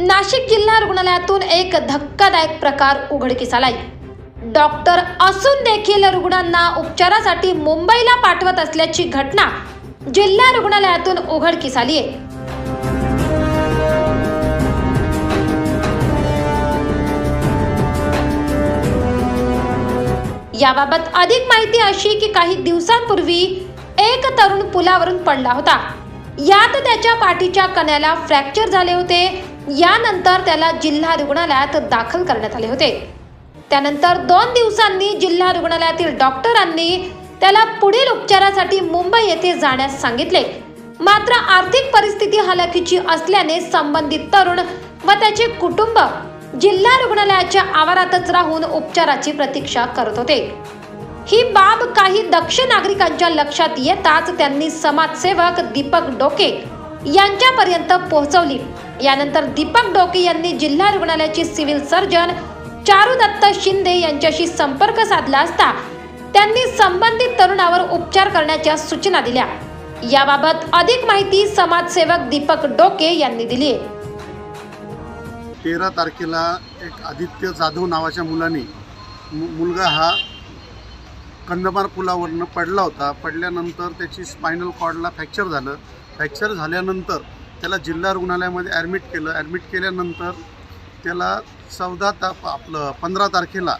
नाशिक जिल्हा रुग्णालयातून एक धक्कादायक प्रकार उघडकीस आलाय. डॉक्टर असून देखील रुग्णांना उपचारासाठी मुंबईला पाठवत असल्याची घटना जिल्हा रुग्णालयातून उघडकीस आली आहे. याबाबत अधिक माहिती अशी की काही दिवसांपूर्वी एक तरुण पुलावरून पडला होता. यात त्याच्या पाठीच्या कण्याला फ्रॅक्चर झाले होते. यानंतर त्याला जिल्हा रुग्णालयात दाखल करण्यात आले होते. त्यानंतर दोन दिवसांनी जिल्हा रुग्णालयातील डॉक्टरांनी त्याला पुढील उपचारासाठी मुंबई येथे जाण्यास सांगितले. मात्र आर्थिक परिस्थिती हलाखीची असल्याने संबंधित तरुण व त्याचे कुटुंब जिल्हा रुग्णालयाच्या आवारातच राहून उपचाराची प्रतीक्षा करत होते. ही बाब काही दक्ष नागरिकांच्या लक्षात येताच त्यांनी समाजसेवक दीपक डोके यांच्यापर्यंत पोहोचवली. यानंतर दीपक डोके यांनी जिल्हा रुग्णालयाचे सिव्हिल सर्जन चारुदत्त शिंदे यांच्याशी संपर्क साधला असता त्यांनी संबंधित तरुणावर उपचार करण्याच्या सूचना दिल्या. याबाबत अधिक माहिती समाजसेवक दीपक डोके यांनी दिली तेरा तारखेला एक आदित्य जाधव नावाच्या मुलाने मु मुलगा हा कंदमार पुलावरनं पडला होता. पडल्यानंतर त्याची स्पायनल कॉर्डला फ्रॅक्चर झालं. फ्रॅक्चर झाल्यानंतर त्याला जिल्हा रुग्णालयामध्ये ॲडमिट केलं. ॲडमिट केल्यानंतर त्याला चौदा ता आपलं पंधरा तारखेला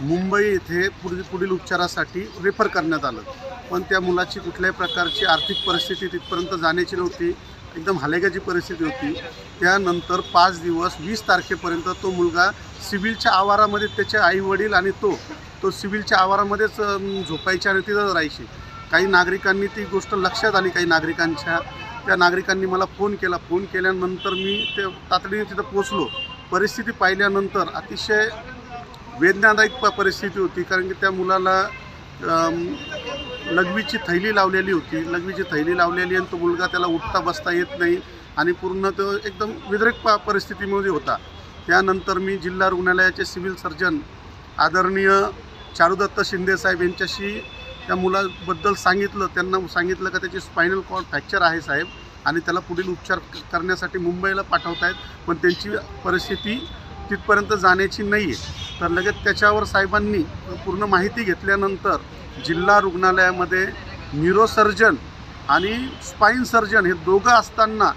मुंबई येथे पुढील पुढील उपचारासाठी रेफर करण्यात आलं. पण त्या मुलाची कुठल्याही प्रकारची आर्थिक परिस्थिती तिथपर्यंत जाण्याची नव्हती. एकदम हलेगाची परिस्थिती होती. त्यानंतर पाच दिवस वीस तारखेपर्यंत तो मुलगा सिव्हिलच्या आवारामध्ये त्याचे आई वडील आणि तो तो सिव्हिलच्या आवारामध्येच झोपायची आणि तिथंच राहायची. काही नागरिकांनी ती गोष्ट लक्षात आली काही नागरिकांच्या त्या नागरिकांनी मला फोन केला. फोन केल्यानंतर मी ते तातडीने तिथं पोचलो परिस्थिती पाहिल्यानंतर अतिशय वेदनादायक प परिस्थिती होती. कारण की त्या मुलाला लघवीची थैली लावलेली होती. लघवीची थैली लावलेली आणि तो मुलगा त्याला उठता बसता येत नाही आणि पूर्ण तो एकदम विद्रेक प परिस्थितीमध्ये होता. त्यानंतर मी जिल्हा रुग्णालयाचे सिव्हिल सर्जन आदरणीय चारुदत्त शिंदेसाहेब यांच्याशी त्या मुलाबद्दल सांगितलं त्यांना सांगितलं का त्याची स्पायनल कॉर्ड फ्रॅक्चर आहे साहेब आणि त्याला पुढील उपचार करण्यासाठी मुंबईला पाठवतायत पण त्यांची परिस्थिती तिथपर्यंत जाण्याची नाही आहे तर लगेच त्याच्यावर साहेबांनी पूर्ण माहिती घेतल्यानंतर जिल्हा रुग्णालयामध्ये न्यूरोसर्जन आणि स्पाईन सर्जन हे दोघं असताना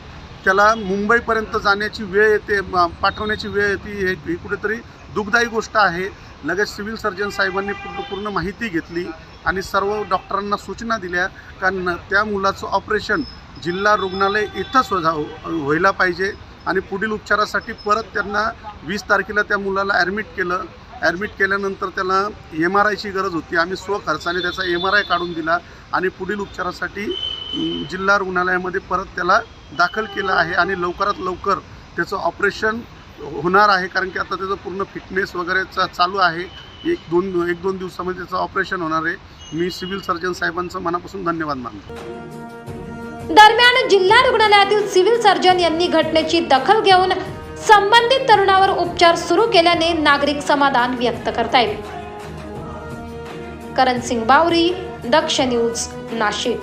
त्याला मुंबईपर्यंत जाण्याची वेळ येते पाठवण्याची वेळ येते हे ही कुठेतरी दुःखदायी गोष्ट आहे. लगेच सिव्हिल सर्जन साहेबांनी पूर्ण पूर्ण माहिती घेतली आणि सर्व डॉक्टरांना सूचना दिल्या कारण त्या मुलाचं ऑपरेशन जिल्हा रुग्णालय इथंच हो, हो, व्हायला पाहिजे आणि पुढील उपचारासाठी परत त्यांना वीस तारखेला त्या मुलाला ॲडमिट केलं. ॲडमिट केल्यानंतर त्याला एम आर आयची गरज होती. आम्ही स्वखर्चाने त्याचा एम आर आय काढून दिला आणि पुढील उपचारासाठी जिल्हा रुग्णालयामध्ये परत त्याला दाखल केलं आहे आणि लवकरात लवकर त्याचं ऑपरेशन होणार आहे कारण की आता त्याचं पूर्ण फिटनेस वगैरे चा चालू आहे. एक दोन एक दोन दिवसामध्ये त्याचं ऑपरेशन होणार आहे. मी सिव्हिल सर्जन साहेबांचं मनापासून धन्यवाद मानतो. दरम्यान जिल्हा रुग्णालयातील सिव्हिल सर्जन यांनी घटनेची दखल घेऊन संबंधित तरुणावर उपचार सुरू केल्याने नागरिक समाधान व्यक्त करतायत करण सिंग बावरी दक्ष न्यूज नाशिक.